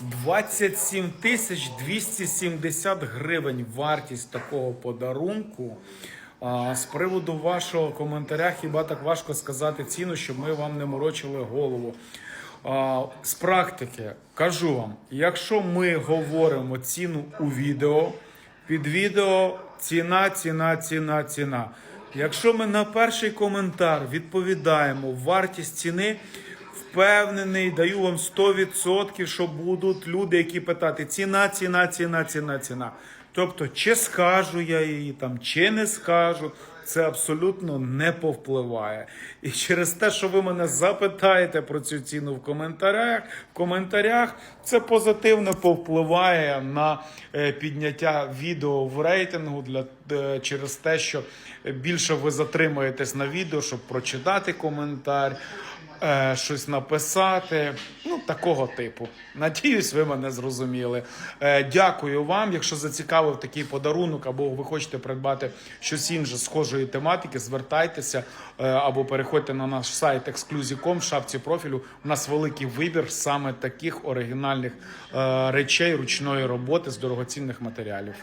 27 тисяч 270 гривень вартість такого подарунку. А, з приводу вашого коментаря, хіба так важко сказати ціну, щоб ми вам не морочили голову. А, з практики кажу вам, якщо ми говоримо ціну у відео, під відео ціна, ціна, ціна, ціна. Якщо ми на перший коментар відповідаємо вартість ціни, впевнений, даю вам 100%, що будуть люди, які питати ціна, ціна, ціна, ціна, ціна. Тобто, чи скажу я її там, чи не скажу, це абсолютно не повпливає. І через те, що ви мене запитаєте про цю ціну в коментарях, в коментарях це позитивно повпливає на е, підняття відео в рейтингу для е, через те, що більше ви затримаєтесь на відео, щоб прочитати коментар е, щось написати. Ну, такого типу. Надіюсь, ви мене зрозуміли. Е, дякую вам. Якщо зацікавив такий подарунок, або ви хочете придбати щось інше схожої тематики, звертайтеся е, або переходьте на наш сайт exclusive.com в шапці профілю. У нас великий вибір саме таких оригінальних е, речей ручної роботи з дорогоцінних матеріалів.